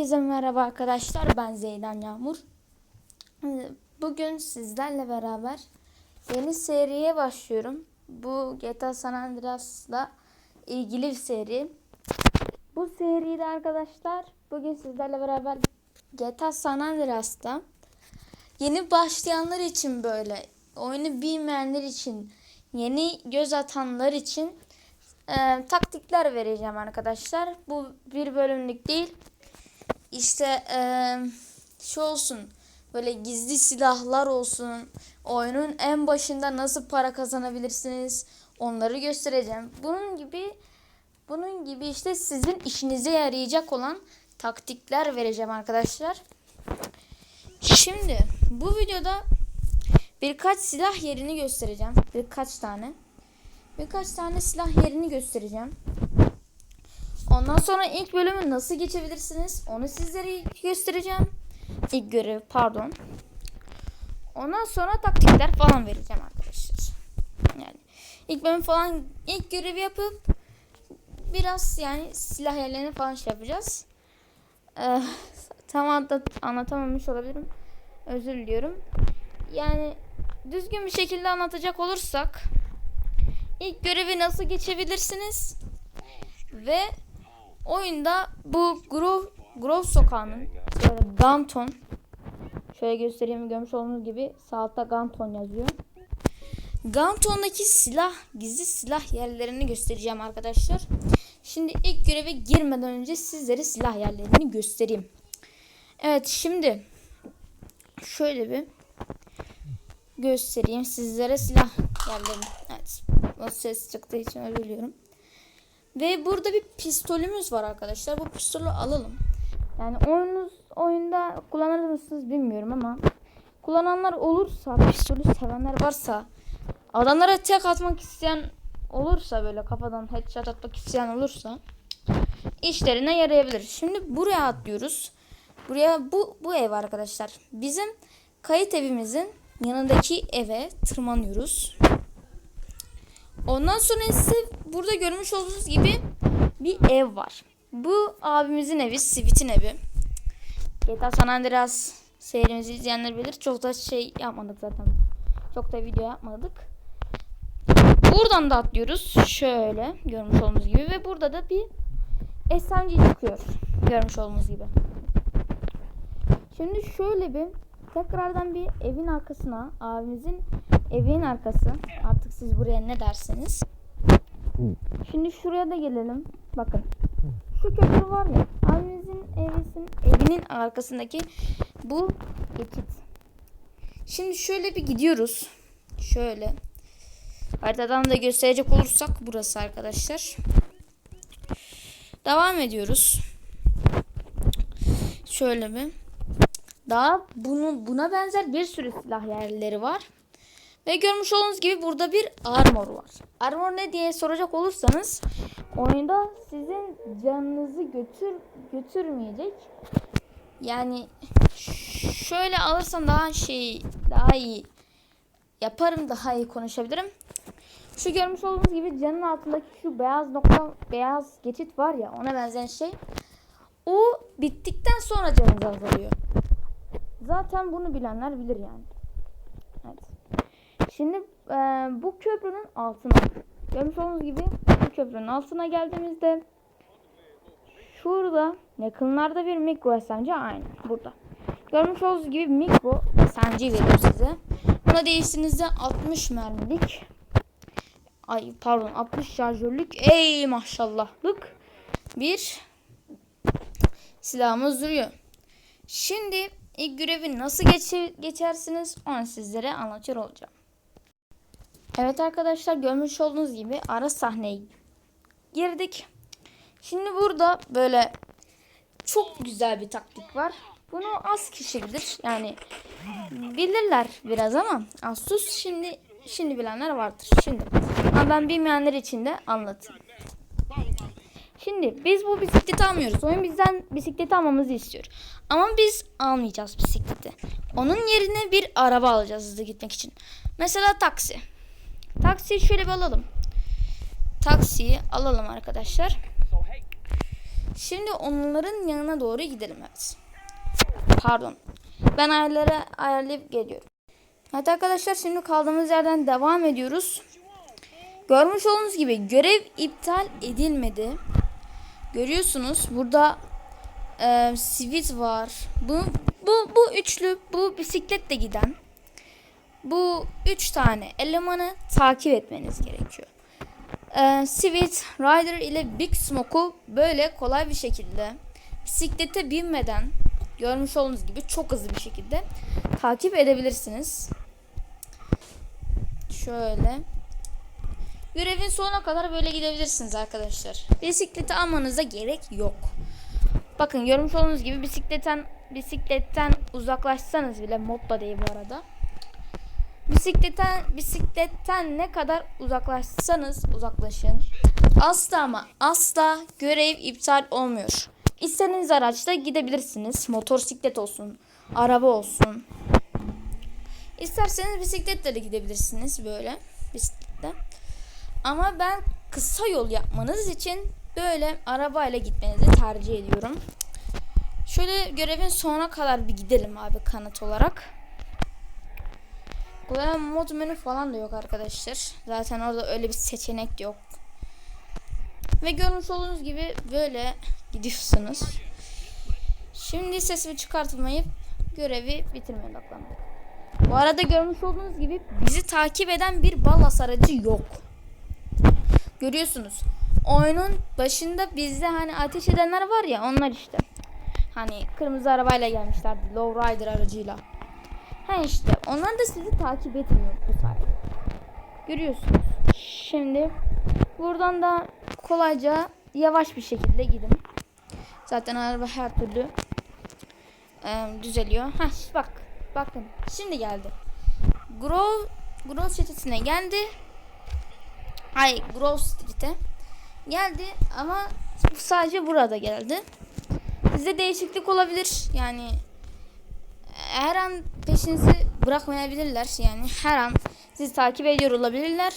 Herkese merhaba arkadaşlar ben Zeydan Yağmur. Ee, Bugün sizlerle beraber yeni seriye başlıyorum. Bu GTA San Andreas'la ilgili bir seri. Bu seride arkadaşlar bugün sizlerle beraber GTA San Andreas'ta yeni başlayanlar için böyle oyunu bilmeyenler için yeni göz atanlar için e, taktikler vereceğim arkadaşlar. Bu bir bölümlük değil işte eee şu olsun böyle gizli silahlar olsun oyunun en başında nasıl para kazanabilirsiniz onları göstereceğim. Bunun gibi bunun gibi işte sizin işinize yarayacak olan taktikler vereceğim arkadaşlar. Şimdi bu videoda birkaç silah yerini göstereceğim. Birkaç tane. Birkaç tane silah yerini göstereceğim Ondan sonra ilk bölümü nasıl geçebilirsiniz onu sizlere göstereceğim. İlk görev pardon. Ondan sonra taktikler falan vereceğim arkadaşlar. Yani ilk bölüm falan ilk görevi yapıp biraz yani silah yerlerini falan şey yapacağız. Ee, tam anlat anlatamamış olabilirim. Özür diliyorum. Yani düzgün bir şekilde anlatacak olursak ilk görevi nasıl geçebilirsiniz ve oyunda bu Grove, Grove sokağının böyle Ganton şöyle göstereyim görmüş olduğunuz gibi sağ altta Ganton yazıyor. Ganton'daki silah, gizli silah yerlerini göstereceğim arkadaşlar. Şimdi ilk göreve girmeden önce sizlere silah yerlerini göstereyim. Evet şimdi şöyle bir göstereyim sizlere silah yerlerini. Evet. O ses çıktığı için özür diliyorum. Ve burada bir pistolümüz var arkadaşlar. Bu pistolü alalım. Yani oyunuz oyunda kullanır mısınız bilmiyorum ama kullananlar olursa, pistolü sevenler varsa, adamlara tek atmak isteyen olursa böyle kafadan headshot atmak isteyen olursa işlerine yarayabilir. Şimdi buraya atlıyoruz. Buraya bu bu ev arkadaşlar. Bizim kayıt evimizin yanındaki eve tırmanıyoruz. Ondan sonra ise burada görmüş olduğunuz gibi bir ev var. Bu abimizin evi, Sivit'in evi. GTA San Andreas serimizi izleyenler bilir. Çok da şey yapmadık zaten. Çok da video yapmadık. Buradan da atlıyoruz. Şöyle görmüş olduğunuz gibi ve burada da bir SMG çıkıyor. Görmüş olduğunuz gibi. Şimdi şöyle bir tekrardan bir evin arkasına abimizin evin arkası. Artık siz buraya ne derseniz. Şimdi şuraya da gelelim. Bakın. Şu köprü var ya abimizin evisin, evinin arkasındaki bu geçit şimdi şöyle bir gidiyoruz. Şöyle. Haritadan da gösterecek olursak burası arkadaşlar. Devam ediyoruz. Şöyle bir. Daha bunu buna benzer bir sürü silah yerleri var. Ve görmüş olduğunuz gibi burada bir armor var. Armor ne diye soracak olursanız oyunda sizin canınızı götür götürmeyecek. Yani şöyle alırsam daha şey daha iyi yaparım daha iyi konuşabilirim. Şu görmüş olduğunuz gibi canın altındaki şu beyaz nokta beyaz geçit var ya ona benzeyen şey. O bittikten sonra canınız azalıyor. Zaten bunu bilenler bilir yani. Şimdi e, bu köprünün altına görmüş olduğunuz gibi bu köprünün altına geldiğimizde şurada yakınlarda bir mikro SMG aynı burada. Görmüş olduğunuz gibi mikro SMG veriyor size. Buna değiştiğinizde 60 mermilik ay pardon 60 şarjörlük ey maşallahlık bir silahımız duruyor. Şimdi ilk görevi nasıl geçe, geçersiniz onu sizlere anlatıyor olacağım. Evet arkadaşlar görmüş olduğunuz gibi ara sahneye girdik. Şimdi burada böyle çok güzel bir taktik var. Bunu az kişi bilir. Yani bilirler biraz ama az sus şimdi şimdi bilenler vardır. Şimdi ama ben bilmeyenler için de anlatayım. Şimdi biz bu bisikleti almıyoruz. Oyun bizden bisikleti almamızı istiyor. Ama biz almayacağız bisikleti. Onun yerine bir araba alacağız hızlı gitmek için. Mesela taksi. Taksiyi şöyle bir alalım. Taksiyi alalım arkadaşlar. Şimdi onların yanına doğru gidelim evet. Pardon. Ben ayarları ayarlayıp geliyorum. Evet arkadaşlar şimdi kaldığımız yerden devam ediyoruz. Görmüş olduğunuz gibi görev iptal edilmedi. Görüyorsunuz burada e, sivit var. Bu bu bu üçlü bu bisikletle giden bu üç tane elemanı takip etmeniz gerekiyor. E, Sweet Rider ile Big Smoke'u böyle kolay bir şekilde bisiklete binmeden görmüş olduğunuz gibi çok hızlı bir şekilde takip edebilirsiniz. Şöyle. Görevin sonuna kadar böyle gidebilirsiniz arkadaşlar. Bisikleti almanıza gerek yok. Bakın görmüş olduğunuz gibi bisikletten bisikletten uzaklaşsanız bile modda değil bu arada. Bisikletten bisikletten ne kadar uzaklaşsanız uzaklaşın. Asla ama asla görev iptal olmuyor. İstediğiniz araçta gidebilirsiniz. Motosiklet olsun, araba olsun. İsterseniz bisikletle de gidebilirsiniz böyle bisikletle. Ama ben kısa yol yapmanız için böyle arabayla gitmenizi tercih ediyorum. Şöyle görevin sonuna kadar bir gidelim abi kanıt olarak. Burada mod menü falan da yok arkadaşlar. Zaten orada öyle bir seçenek yok. Ve görmüş olduğunuz gibi böyle gidiyorsunuz. Şimdi sesimi çıkartmayıp görevi bitirmeye odaklandık. Bu arada görmüş olduğunuz gibi bizi takip eden bir ballas aracı yok. Görüyorsunuz. Oyunun başında bizde hani ateş edenler var ya onlar işte. Hani kırmızı arabayla gelmişlerdi. Lowrider aracıyla. Ha işte onlar da sizi takip etmiyor bu sayede. Görüyorsunuz. Şimdi buradan da kolayca yavaş bir şekilde gidin. Zaten araba her türlü e, düzeliyor. Ha bak bakın şimdi geldi. Grove Grove çetesine geldi. Hayır Grove Street'e geldi ama sadece burada geldi. Bizde değişiklik olabilir. Yani her an peşinizi bırakmayabilirler. Yani her an sizi takip ediyor olabilirler.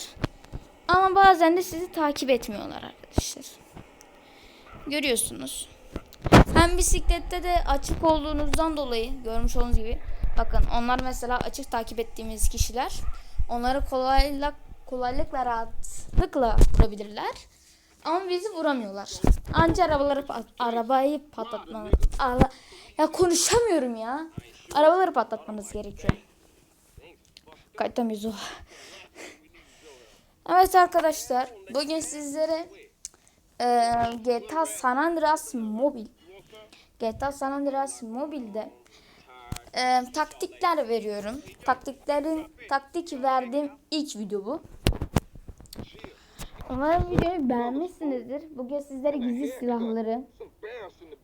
Ama bazen de sizi takip etmiyorlar arkadaşlar. Görüyorsunuz. Hem bisiklette de açık olduğunuzdan dolayı görmüş olduğunuz gibi bakın onlar mesela açık takip ettiğimiz kişiler onları kolaylık kolaylıkla rahatlıkla vurabilirler. Ama bizi vuramıyorlar. Anca arabaları pat- arabayı patlatmanız. Ara ya konuşamıyorum ya. Arabaları patlatmanız gerekiyor. Kayıtta mıyız o? evet arkadaşlar. Bugün sizlere e, GTA San Andreas Mobil GTA San Andreas Mobil'de e, taktikler veriyorum. Taktiklerin taktik verdiğim ilk video bu. Umarım videoyu beğenmişsinizdir. Bugün sizlere gizli silahları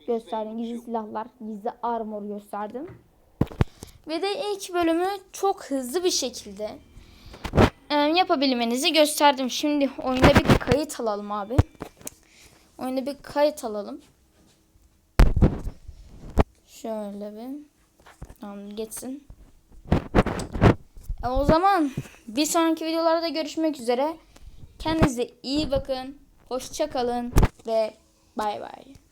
gösterdim. Gizli silahlar, gizli armor gösterdim. Ve de ilk bölümü çok hızlı bir şekilde e, yapabilmenizi gösterdim. Şimdi oyunda bir kayıt alalım abi. Oyunda bir kayıt alalım. Şöyle bir. Tamam geçsin. E, o zaman bir sonraki videolarda görüşmek üzere. Kendinize iyi bakın. Hoşça kalın ve bay bay.